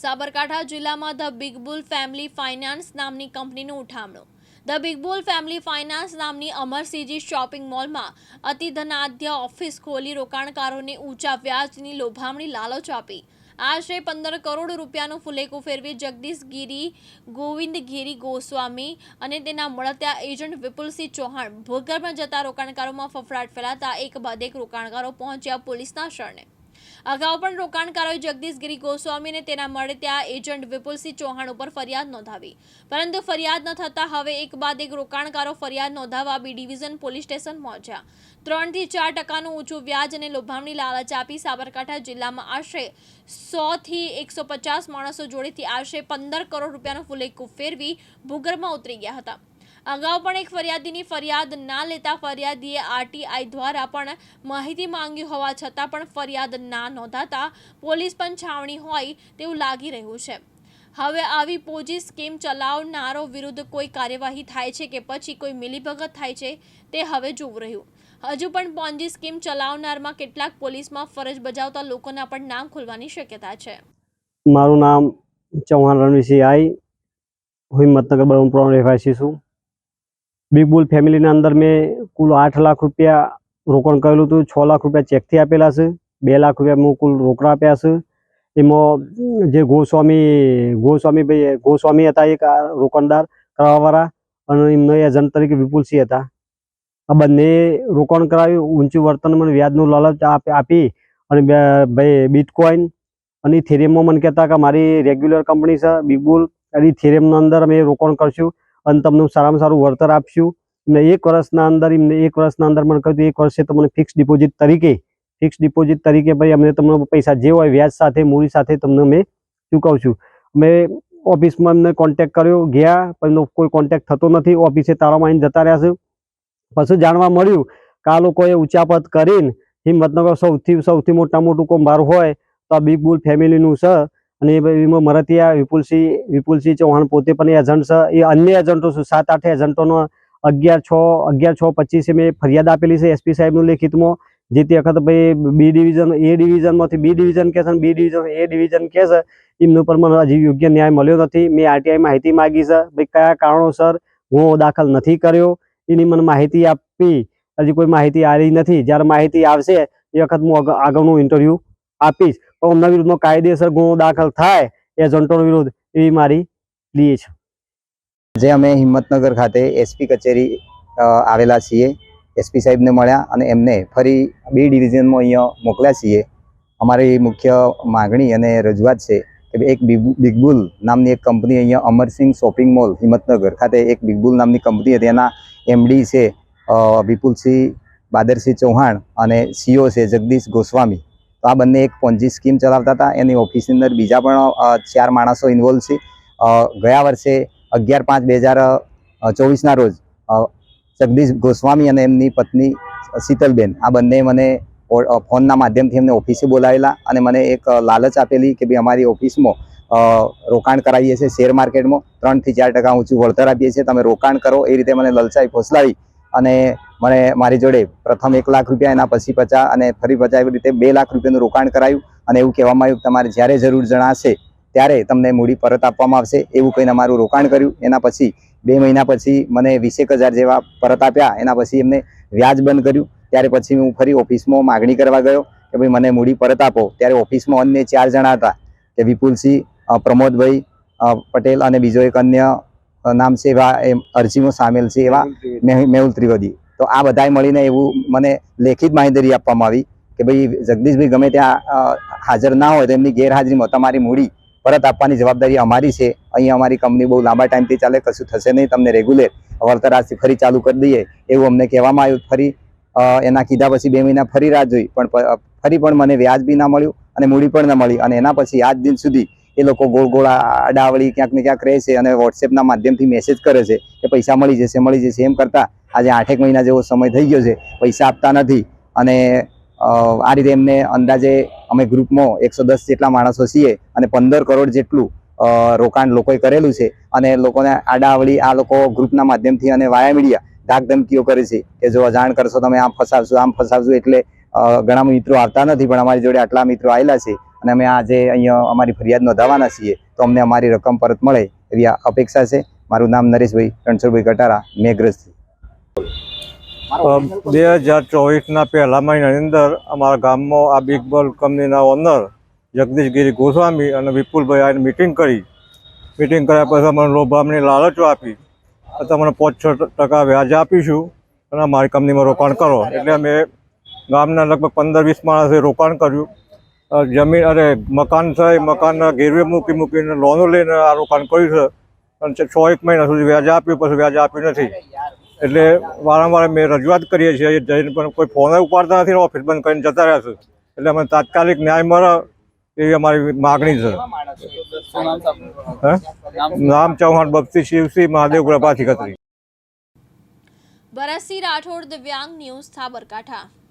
સાબરકાંઠા જિલ્લામાં the big bull family finance નામની કંપનીનું ઉઠામણું. The big bull family finance નામની અમરસિંહજી શોપિંગ મોલમાં અતિધનાઢ્ય ઓફિસ ખોલી રોકાણકારોને ઊંચા વ્યાજની લોભામણી લાલચ આપી. આશરે પંદર કરોડ રૂપિયાનું ફુલેકું ફેરવી જગદીશ ગીરી, ગોવિંદ ગીરી ગોસ્વામી અને તેના મળત્યા એજન્ટ વિપુલસિંહ ચૌહાણ ભૂગર્ભમાં જતા રોકાણકારોમાં ફફડાટ ફેલાતા એક બાદ એક રોકાણકારો પહોંચ્યા પોલીસના શરણે. અગાઉ પણ રોકાણકારોએ જગદીશ ગિરી ગોસ્વામીને તેના મળે ત્યાં એજન્ટ વિપુલસિંહ ચૌહાણ ઉપર ફરિયાદ નોંધાવી. પરંતુ ફરિયાદ ન થતા હવે એક બાદ એક રોકાણકારો ફરિયાદ નોંધાવવા બી ડિવિઝન પોલીસ સ્ટેશન પહોંચ્યા. ત્રણથી ચાર ટકાનું ઊંચું વ્યાજ અને લોભામણી લાલચ આપી સાબરકાંઠા જિલ્લામાં આશરે સો થી એકસો પચાસ માણસો જોડેથી આશરે પંદર કરોડ રૂપિયાનો ફુલેકું ફેરવી ભૂગર્ભમાં ઉતરી ગયા હતા. અગાઉ પણ એક ફરિયાદીની ફરિયાદ ના લેતા ફરિયાદીએ આરટીઆઈ દ્વારા પણ માહિતી માંગી હોવા છતાં પણ ફરિયાદ ના નોંધાતા પોલીસ પણ છાવણી હોય તેવું લાગી રહ્યું છે. હવે આવી પોજી સ્કીમ ચલાવનારો વિરુદ્ધ કોઈ કાર્યવાહી થાય છે કે પછી કોઈ મિલીભગત થાય છે તે હવે જોવું રહ્યું. હજુ પણ પોન્જી સ્કીમ ચલાવનારમાં કેટલાક પોલીસમાં ફરજ બજાવતા લોકોના પણ નામ ખુલવાની શક્યતા છે. મારું નામ ચૌહાણ રણવીસિંહ આઈ. હું હિંમતનગર બરમપુરા રહેવાસી છું. બિગ બુલ ફેમિલીના અંદર મેં કુલ આઠ લાખ રૂપિયા રોકાણ કરેલું હતું. છ લાખ રૂપિયા ચેકથી આપેલા છે. બે લાખ રૂપિયા મેં કુલ રોકડા આપ્યા છે. એમાં જે ગોસ્વામી ગોસ્વામી ભાઈ, ગોસ્વામી હતા એક રોકાણદાર કરાવવાવાળા અને એમનો એજન્ટ તરીકે વિપુલસિંહ હતા. આ બંને રોકાણ કરાવ્યું ઊંચું વર્તન મને વ્યાજનું લાલચ આપ- અને ભાઈ બિટકોઇન અને થેરેમમાં મને કહેતા કે મારી રેગ્યુલર કંપની છે બિગબુલ અને થેરેમના અંદર અમે રોકાણ કરશું. અને તમને સારામાં સારું વળતર આપશું. એમને એક વર્ષના અંદર, એમને એક વર્ષના અંદર મને કહ્યું એક વર્ષે તમને ફિક્સ ડિપોઝિટ તરીકે ફિક્સ ડિપોઝિટ તરીકે ભાઈ અમને તમને પૈસા જે હોય વ્યાજ સાથે, મૂડી સાથે તમને અમે ચૂકવશું. અમે ઓફિસમાં એમને કોન્ટેક કર્યો, ગયા, પણ કોઈ કોન્ટેક્ટ થતો નથી. ઓફિસે તાળામાં આવીને જતા રહ્યા છે. પછી જાણવા મળ્યું કે આ લોકોએ ઉચાપત કરીને હિંમતનગર સૌથી સૌથી મોટા મોટું કુંભાર હોય તો આ બિગ બુલ ફેમિલીનું છે. અને એમાં મરતિયા વિપુલસિંહ વિપુલસિંહ ચૌહાણ પોતે પણ એજન્ટ છે એ અન્ય એજન્ટો છે. સાત, આઠ એજન્ટોનો અગિયાર, છ અગિયાર, છ, પચીસે મેં ફરિયાદ આપેલી છે એસપી સાહેબનું લેખિતમાં. જે તે વખત ભાઈ બી ડિવિઝન એ ડિવિઝનમાંથી બી ડિવિઝન કહે છે બી ડિવિઝન એ ડિવિઝન કહે એમનું પર મને હજી યોગ્ય ન્યાય મળ્યો નથી. મેં આરટીઆઈ માહિતી માગી છે. ભાઈ, કયા કારણોસર હું દાખલ નથી કર્યો? એની મને માહિતી આપી. હજી કોઈ માહિતી આવી નથી. જ્યારે માહિતી આવશે, એ વખત હું આગળનું ઇન્ટરવ્યૂ આપીશ. પણ એમના વિરુદ્ધમાં કાયદેસર ગુનો દાખલ થાય એજન્ટો વિરુદ્ધ એવી મારી લીએ છે. જે અમે હિંમતનગર ખાતે એસપી કચેરી આવેલા છીએ, એસપી સાહેબને મળ્યા અને એમને ફરી બી ડિવિઝનમાં અહીંયા મોકલ્યા છીએ. અમારી મુખ્ય માગણી અને રજૂઆત છે કે એક બિગ- બિગબુલ નામની એક કંપની અહીંયા અમરસિંહ શોપિંગ મોલ, હિંમતનગર ખાતે એક બિગબુલ નામની કંપની હતી એના એમડી છે વિપુલસિંહ બાદરસિંહ ચૌહાણ અને સીઓ છે જગદીશ ગોસ્વામી. આ બંને એક પોન્જી સ્કીમ ચલાવતા હતા. એની ઓફિસની અંદર બીજા પણ ચાર માણસો ઇન્વોલ્વ છે. ગયા વર્ષે અગિયાર પાંચ બે હજાર ચોવીસના રોજ જગદીશ ગોસ્વામી અને એમની પત્ની શીતલબેન, આ બંને મને ફોનના માધ્યમથી એમને ઓફિસે બોલાવેલા અને મને એક લાલચ આપેલી કે ભાઈ અમારી ઓફિસમાં રોકાણ કરાવીએ છીએ, શેર માર્કેટમાં. ત્રણથી ચાર ટકા ઊંચું વળતર આપીએ છીએ. તમે રોકાણ કરો. એ રીતે મને લલચાઈ ફોસલાવી. અને મને મારી જોડે પ્રથમ એક લાખ રૂપિયા, એના પછી પચાસ અને ફરી પચાસ એવી રીતે બે લાખ રૂપિયાનું રોકાણ કરાયું. અને એવું કહેવામાં આવ્યું તમારે જ્યારે જરૂર જણાશે ત્યારે તમને મૂડી પરત આપવામાં આવશે. એવું કહીને અમારું રોકાણ કર્યું. એના પછી બે મહિના પછી મને વીસેક હજાર જેવા પરત આપ્યા. એના પછી એમને વ્યાજ બંધ કર્યું. ત્યારે પછી હું ફરી ઓફિસમાં માગણી કરવા ગયો કે ભાઈ મને મૂડી પરત આપો. ત્યારે ઓફિસમાં અન્ય ચાર જણા હતા કે વિપુલસિંહ પ્રમોદભાઈ પટેલ અને બીજો એક અન્ય નામ છે એવા એમ અરજીમાં સામેલ છે એવા મેહુ- મેહુલ ત્રિવેદી. તો આ બધાએ મળીને એવું મને લેખિત માહિતી આપવામાં આવી કે ભાઈ જગદીશભાઈ ગમે ત્યાં હાજર ના હોય તો એમની ગેરહાજરીમાં તમારી મૂડી પરત આપવાની જવાબદારી અમારી છે. અહીંયા અમારી કંપની બહુ લાંબા ટાઈમથી ચાલે કશું થશે નહીં તમને રેગ્યુલર વળતર આજથી ફરી ચાલુ કરી દઈએ એવું અમને કહેવામાં આવ્યું. ફરી એના કીધા પછી બે મહિના ફરી રાહ જોઈ પણ ફરી પણ મને વ્યાજ બી ના મળ્યું અને મૂડી પણ ના મળી અને એના પછી આજ દિન સુધી એ લોકો ગોળ ગોળ, અડાવળી ક્યાંક ને ક્યાંક રહે છે અને વોટ્સએપના માધ્યમથી મેસેજ કરે છે કે પૈસા મળી જશે મળી જશે. એમ કરતાં આજે આઠેક મહિના જેવો સમય થઈ ગયો છે. પૈસા આપતા નથી. અને આ રીતે એમને અંદાજે અમે ગ્રુપમાં એકસો દસ જેટલા માણસો છીએ અને પંદર કરોડ જેટલું રોકાણ લોકોએ કરેલું છે. અને લોકોને આડાવળી આ લોકો ગ્રુપના માધ્યમથી અને વાયા મીડિયા ધાક ધમકીઓ કરે છે કે જો અજાણ કરશો તમે આમ ફસાવશો આમ ફસાવશો એટલે ઘણા મિત્રો આવતા નથી પણ અમારી જોડે આટલા મિત્રો આવેલા છે. અને અમે આજે અહીંયા અમારી ફરિયાદ નોંધાવવાના છીએ, તો અમને અમારી રકમ પરત મળે એવી અપેક્ષા છે. મારું નામ નરેશભાઈ રણછોડભાઈ કટારા મેઘરજથી. બે હજાર ચોવીસના પહેલા મહિનાની અંદર અમારા ગામમાં આ બિગ કંપનીના ઓનર જગદીશગીરી ગોસ્વામી અને વિપુલભાઈ આવીને મિટિંગ કરી. મિટિંગ કર્યા પછી અમને લોભામણી લાલચો આપી. તમને પાંચ છ ટકા વ્યાજ આપીશું અને અમારી કંપનીમાં રોકાણ કરો. એટલે અમે ગામના લગભગ પંદર વીસ માણસે રોકાણ કર્યું. જમીન અરે મકાન છે મકાનના ગેરવે મૂકી મૂકીને લોનો લઈને આ રોકાણ કર્યું છે. અને છ એક મહિના સુધી વ્યાજ આપ્યું, પછી વ્યાજ આપ્યું નથી. એટલે વારંવાર અમે રજૂઆત કરીએ છીએ જઈને પણ કોઈ ફોન ઉપાડતા નથી ઓફિસ બંધ કરીને જતા રહ્યા છે. એટલે અમે તાત્કાલિક ન્યાય મળે એવી અમારી માગણી છે? નામ ચૌહાણ, બક્ષી શિવસિંહ મહાદેવ પ્રભાથી ખત્રી. ભરતસિંહ રાઠોડ, દિવ્યાંગ, ન્યૂઝ સાબરકાંઠા